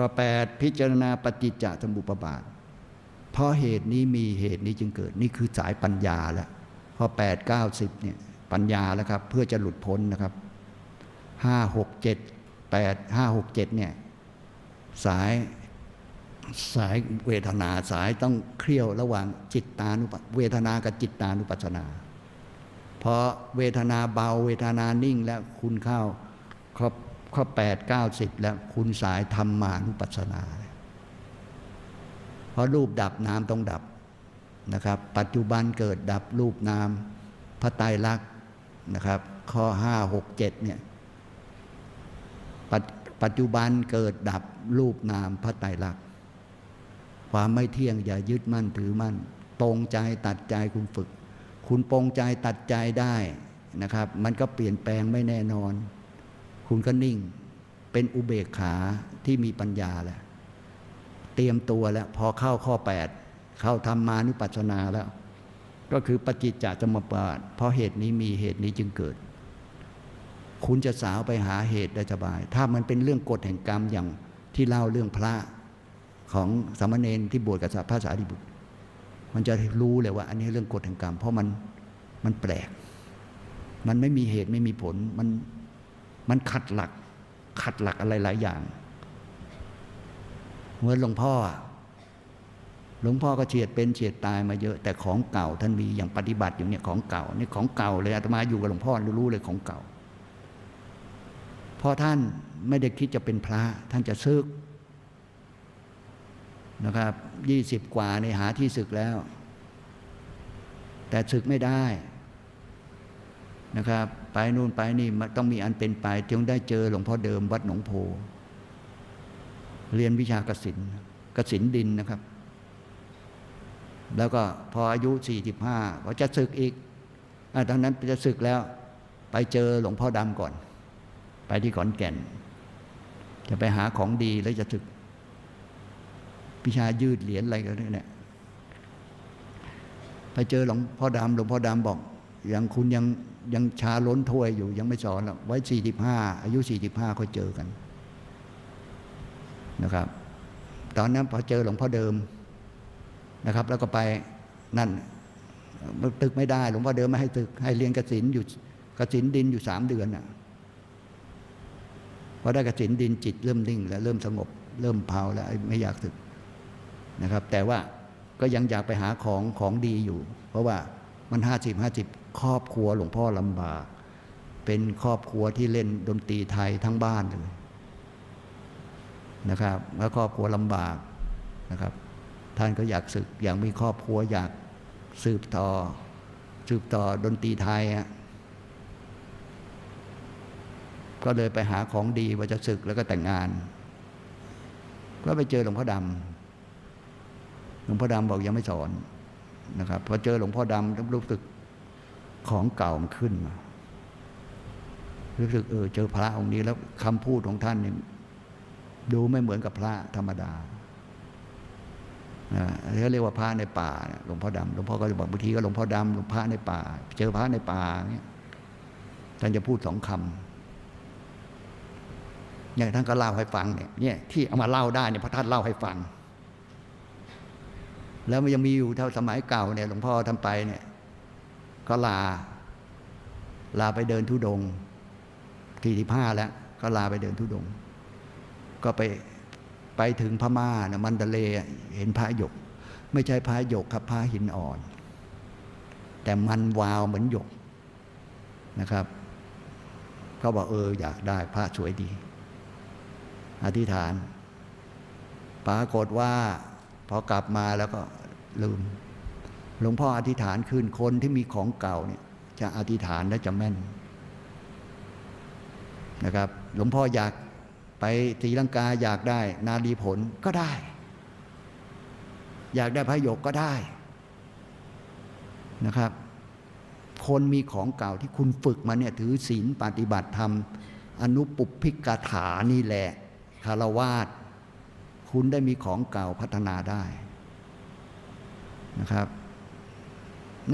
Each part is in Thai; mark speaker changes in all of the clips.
Speaker 1: ข้อแปดพิจารณาปฏิจจสมุปบาท เพราะเหตุนี้มีเหตุนี้จึงเกิดนี่คือสายปัญญาแล้วข้อแปดเก้าสิบเนี่ยปัญญาแล้วครับ เพื่อจะหลุดพ้นนะครับห้าหกเจ็ดแปดห้าหกเจ็ดเนี่ยสายสายเวทนาสายต้องเคลี่ยวระหว่างจิตตานุปเวทนากับจิตตานุปัสนาพอเวทนาเบาเวทนานิ่งแล้วคุณเข้าข้อ ข้อแปดเก้าสิบแล้วคุณสายธรรมานุปัสสนา เพราะรูปดับนามต้องดับนะครับ ปัจจุบันเกิดดับรูปนามพระไตรลักษณ์นะครับ ข้อห้าหกเจ็ดเนี่ยปัจปัจจุบันเกิดดับรูปนามพระไตรลักษณ์ความไม่เที่ยงอย่ายึดมั่นถือมั่นปรงใจตัดใจคุณฝึก คุณปรงใจตัดใจได้นะครับ มันก็เปลี่ยนแปลงไม่แน่นอน คุณก็นิ่ง เป็นอุเบกขาที่มีปัญญาแล้ว เตรียมตัวแล้ว พอเข้าข้อ 8 เข้าธรรมานุปัสสนาแล้ว ก็คือปฏิจจสมุปบาทเพราะเหตุนี้มีเหตุนี้จึงเกิด คุณจะสาวไปหาเหตุได้สบาย ถ้ามันเป็นเรื่องกฎแห่งกรรมอย่างที่เล่าเรื่องพระของสามเณรที่บวชกับพระสารีบุตร มันจะรู้เลยว่า อันนี้เรื่องกฎแห่งกรรม เพราะมันมันแปลก มันไม่มีเหตุไม่มีผลมัน มันขัดหลัก ขัดหลักอะไรหลายอย่างเหมือนหลวงพ่อหลวงพ่อก็เฉียดเป็นเฉียดตายมาเยอะ แต่ของเก่าท่านมีอย่างปฏิบัติอยู่เนี่ยของเก่านี่ของเก่าเลยอาตมาอยู่กับหลวงพ่อรู้เลยของเก่าพราะท่านไม่ได้คิดจะเป็นพระท่านจะซึกนะครับยี่สิบกว่าในหาที่ศึกแล้ว แต่ศึกไม่ได้ นะครับ ไปนู่นไปนี่มันต้องมีอันเป็นไปจึงได้เจอหลวงพ่อเดิมวัดหนองโพ เรียนวิชากสินกสินดินนะครับ แล้วก็พออายุสี่สิบห้าก็จะศึกอีกอตอนนั้นจะศึกแล้ว ไปเจอหลวงพ่อดำก่อน ไปที่ขอนแก่น จะไปหาของดีแล้วจะศึกพิชายืดเหรียญอะไรกันเนี่ยไปเจอหลวงพ่อดำหลวงพ่อดำบอกอยังคุณยัง ยังชาล้นถ้วยอยู่ยังไม่สอนหรอกไว้สี่สิบห้าอายุสี่สิบห้าค่อยเจอกันนะครับ ตอนนั้นพอเจอหลวงพ่อเดิมนะครับ แล้วก็ไปนั่นตึกไม่ได้ หลวงพ่อเดิมไม่ให้ตึก ให้เรียนกสินอยู่กสินดินอยู่สามเดือนอะพอได้กสินดินจิตเริ่มนิ่ง แล้วเริ่มสงบ เริ่มเผาแล้วไม่อยากตึกนะครับ แต่ว่าก็ยังอยากไปหาของของดีอยู่ เพราะว่ามันห้าสิบห้าสิบ ครอบครัวหลวงพ่อลำบาก เป็นครอบครัวที่เล่นดนตรีไทยทั้งบ้านเลยนะครับแล้วครอบครัวลำบากนะครับ ท่านก็อยากศึกอยากมีครอบครัวอยากสืบต่อ สืบต่อดนตรีไทยอะก็เลยไปหาของดีว่าจะศึกแล้วก็แต่งงาน ก็ไปเจอหลวงพ่อดำหลวงพ่อดำบอกยังไม่สอนนะครับพอเจอหลวงพ่อดำรู้สึก ของเก่ามันขึ้นมา รู้สึกเออเจอพระองค์นี้แล้วคำพูดของท่านเนี่ยดูไม่เหมือนกับพระธรรมดาเขาเรียกว่าพระในป่าหลวงพ่อดำหลวงพ่อก็จะบอกบางทีก็หลวงพ่อดำหลวงพระในป่า เจอพระในป่าเนี่ยท่านจะพูดสองคำอย่างท่านก็เล่าให้ฟังเนี่ยเนี่ยที่เอามาเล่าได้เนี่ยพระท่านเล่าให้ฟัง แล้วมันยังมีอยู่เท่าสมัยเก่าเนี่ยหลวงพ่อทำไปเนี่ย ก็ลา ลาไปเดินทุดงที่ที่ผ้าแล้ว ก็ลาไปเดินทุดง ก็ไปไปถึงพม่านะมันเดเลเห็นพระหยก ไม่ใช่พระหยกครับพระหินอ่อน แต่มันวาวเหมือนหยกนะครับเขาบอกเอออยากได้พระสวยดี อธิษฐาน ปรากฏว่าพอกลับมาแล้วก็ลืม หลวงพ่ออธิษฐานคืนคนที่มีของเก่าเนี่ยจะอธิษฐานและจะแม่นนะครับ หลวงพ่ออยากไปศรีลังกาอยากได้นาดีผลก็ได้ อยากได้พระยกก็ได้นะครับ คนมีของเก่าที่คุณฝึกมาเนี่ยถือศีลปฏิบัติธรรม อนุปุพพิกถานี่แหละคารวาสคุณได้มีของเก่าพัฒนาได้นะครับ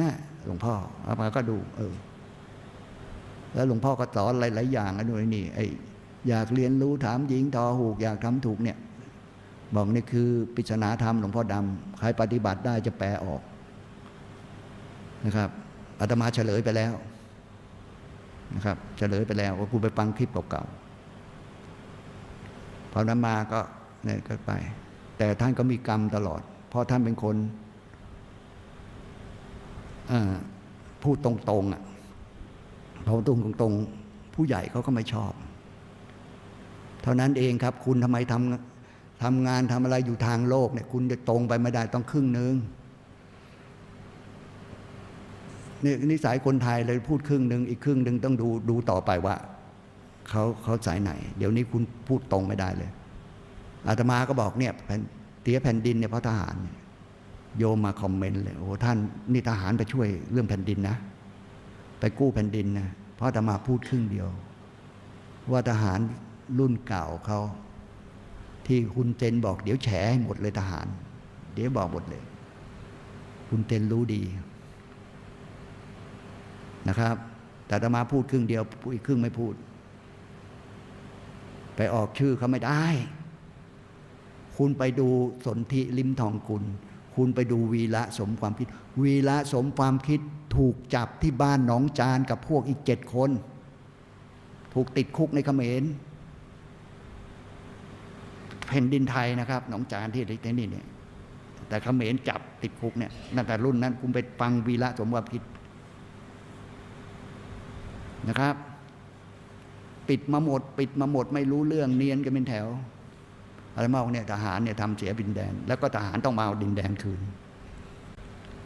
Speaker 1: นี่หลวงพ่ออามาก็ดู เออ แล้วหลวงพ่อก็สอนหลายๆอย่างอันนู้นนี่ไออยากเรียนรู้ถามหญิงทอหูก อยากทำถูกเนี่ย บอกนี่คือปิศนาธรรมหลวงพ่อดำใครปฏิบัติได้จะแปลออกนะครับอาตมาเฉลยไปแล้วนะครับ เฉลยไปแล้วว่าคุณไปฟังคลิปเก่าๆพอนั้นมาก็เนี่ยก็ไป แต่ท่านก็มีกรรมตลอด เพราะท่านเป็นคน พูดตรงๆอะพอตรงตรงๆ ผู้ใหญ่เขาก็ไม่ชอบ เท่านั้นเองครับ คุณทำไมทำทำงานทำอะไรอยู่ทางโลกเนี่ย คุณจะตรงไปไม่ได้ต้องครึ่งหนึ่งนี่นิสัยคนไทยเลยพูดครึ่งหนึ่งอีกครึ่งหนึ่งต้องดูดูต่อไปว่าเขาเขาสายไหน เดี๋ยวนี้คุณพูดตรงไม่ได้เลยอาตมาก็บอกเนี่ยเตียแผ่นดินเนี่ยพระทหารเนี่ย โยมมาคอมเมนต์เลยโอ้ท่านนี่ทหารไปช่วยเรื่องแผ่นดินนะ ไปกู้แผ่นดินนะเพราะอาตมาพูดครึ่งเดียว ว่าทหารรุ่นเก่าเขาที่คุณเตนบอกเดี๋ยวแฉให้หมดเลยทหาร เดี๋ยวบอกหมดเลย คุณเตนรู้ดีนะครับ แต่อาตมาพูดครึ่งเดียวอีกครึ่งไม่พูด ไปออกชื่อเขาไม่ได้ คุณไปดูสนธิลิมทองกุล คุณไปดูวีระสมความคิด วีระสมความคิดถูกจับที่บ้านหนองจานกับพวกอีกเจ็ดคน ถูกติดคุกในเขมรแผ่นดินไทยนะครับ หนองจานที่นี่เนี่ยแต่เขมรจับติดคุกเนี่ยตั้งแต่รุ่นนั้นคุณไปฟังวีระสมความคิดนะครับ ปิดมาหมด ปิดมาหมดไม่รู้เรื่องเนียนกันเป็นแถว อะไรมากเนี่ยทหารเนี่ยทำเสียดินแดน แล้วก็ทหารต้องมาเอาดินแดนคืน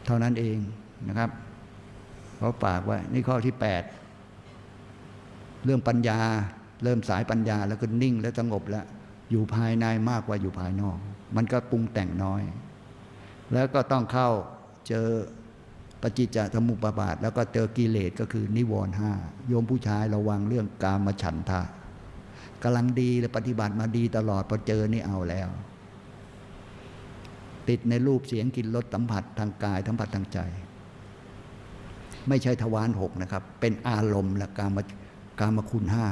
Speaker 1: เท่านั้นเองนะครับเขาฝากไว้นี่ข้อที่แปดเรื่องปัญญา เริ่มสายปัญญาแล้วก็นิ่งและสงบแล้ว อยู่ภายในมากกว่าอยู่ภายนอก มันก็ปรุงแต่งน้อย แล้วก็ต้องเข้าเจอปฏิจจสมุปบาท แล้วก็เจอกิเลสก็คือนิวรณ์ห้าโยมผู้ชายระวังเรื่องกามฉันทะ กำลังดีและปฏิบัติมาดีตลอดพอเจอนี่เอาแล้ว ติดในรูปเสียงกลิ่นรสสัมผัสทางกายสัมผัสทางใจ ไม่ใช่ทวารหกนะครับ เป็นอารมณ์และกามกามคุณห้า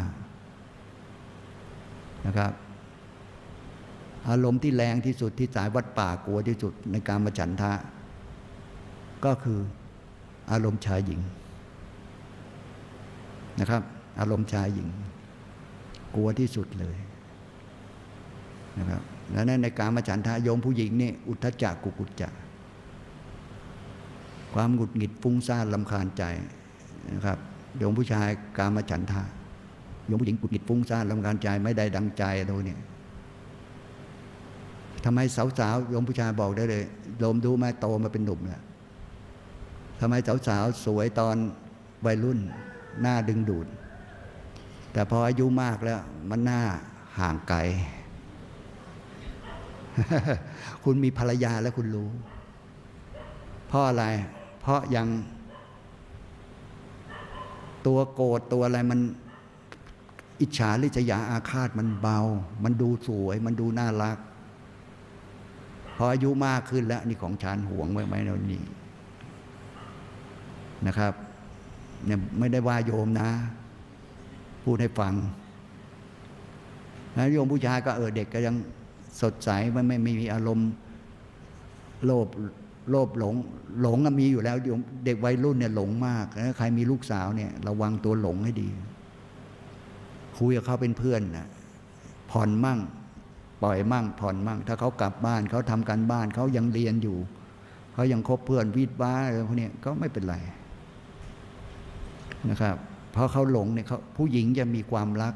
Speaker 1: นะครับ อารมณ์ที่แรงที่สุดที่สายวัดป่ากลัวที่สุดในการมาฉันทะ ก็คืออารมณ์ชายหญิงนะครับ อารมณ์ชายหญิง กลัวที่สุดเลยนะครับแล้วในการมาฉันทะโยมผู้หญิงนี่อุทธจักกุกุจจะความหงุดหงิดฟุ้งซ่านลำคาญใจนะครับโยมผู้ชายการมาฉันทะโยมผู้หญิงหงุดหงิดฟุ้งซ่านลำคาญใจไม่ได้ดังใจตัวเนี่ยทำไมสาวๆโยมผู้ชายบอกได้เลยโยมดูมาโตมาเป็นหนุ่มแล้วทำไมสาวๆสวยตอนวัยรุ่นหน้าดึงดูด แต่พออายุมากแล้ว มันหน้าห่างไกล คุณมีภรรยาแล้วคุณรู้ เพราะอะไร เพราะยัง ตัวโกรธตัวอะไรมันอิจฉาริษยาอาฆาตมันเบา มันดูสวย มันดูน่ารัก พออายุมากขึ้นแล้ว นี่ของฉันห่วงไว้ไหมเรานี่นะครับเนี่ยไม่ได้ว่าโยมนะ พูดให้ฟังนะโยมผู้ชายก็เออเด็กก็ยังสดใสไม่ไม่ไม่มีอารมณ์โลภโลภหลง หลงมีอยู่แล้วเด็กวัยรุ่นเนี่ยหลงมากนะใครมีลูกสาวเนี่ย ระวังตัวหลงให้ดี คุยกับเขาเป็นเพื่อนนะผ่อนมั่ง ปล่อยมั่ง ผ่อนมั่ง ถ้าเขากลับบ้านเขาทำการบ้านเขายังเรียนอยู่ เขายังคบเพื่อนวิทย์บ้าอะไรพวกนี้ก็ไม่เป็นไรนะครับ เพราะเขาหลงเนี่ยเขาผู้หญิงจะมีความรัก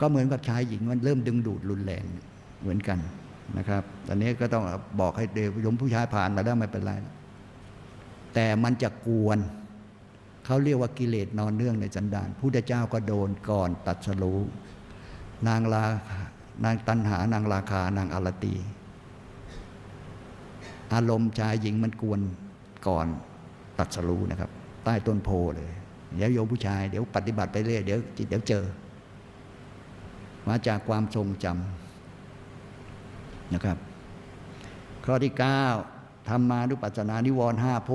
Speaker 1: ก็เหมือนกับชายหญิงมันเริ่มดึงดูดรุนแรงเหมือนกันนะครับ ตอนนี้ก็ต้องบอกให้เดวยมผู้ชายผ่านมาแล้วไม่เป็นไร แต่มันจะกวนเขาเรียกว่ากิเลสนอนเนื่องในสันดานพุทธเจ้าก็โดนก่อนตัดสรู้นางลานางตันหานางราคานางอารตี อารมณ์ชายหญิงมันกวนก่อนตัดสรู้นะครับ ใต้ต้นโพเลย เดี๋ยวโยมผู้ชาย เดี๋ยวปฏิบัติไปเรื่อยเดี๋ยวเดี๋ยวเจอ มาจากความทรงจำนะครับ ข้อที่ 9ธรรมานุปัสสนานิวรณ์ห้า